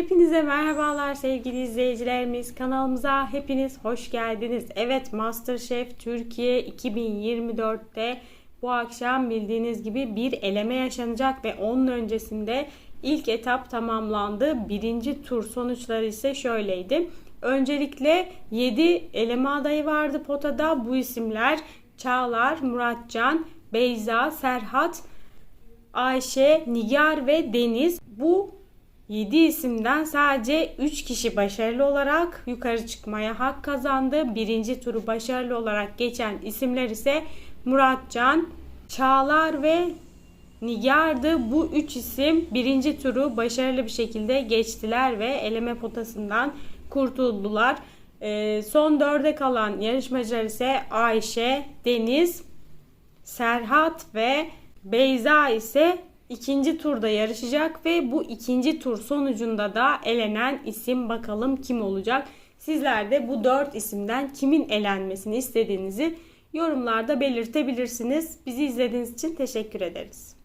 Hepinize merhabalar sevgili izleyicilerimiz. Kanalımıza hepiniz hoş geldiniz. Evet MasterChef Türkiye 2024'te bu akşam bildiğiniz gibi bir eleme yaşanacak ve onun öncesinde ilk etap tamamlandı. Birinci tur sonuçları ise şöyleydi. Öncelikle 7 eleme adayı vardı potada. Bu isimler Çağlar, Muratcan, Beyza, Serhat, Ayşe, Nigar ve Deniz. Bu 7 isimden sadece 3 kişi başarılı olarak yukarı çıkmaya hak kazandı. Birinci turu başarılı olarak geçen isimler ise Muratcan, Çağlar ve Nigar'dı. Bu üç isim birinci turu başarılı bir şekilde geçtiler ve eleme potasından kurtuldular. Ee, son dörde kalan yarışmacılar ise Ayşe, Deniz, Serhat ve Beyza ise ikinci turda yarışacak ve bu ikinci tur sonucunda da elenen isim bakalım kim olacak. Sizler de bu dört isimden kimin elenmesini istediğinizi yorumlarda belirtebilirsiniz. Bizi izlediğiniz için teşekkür ederiz.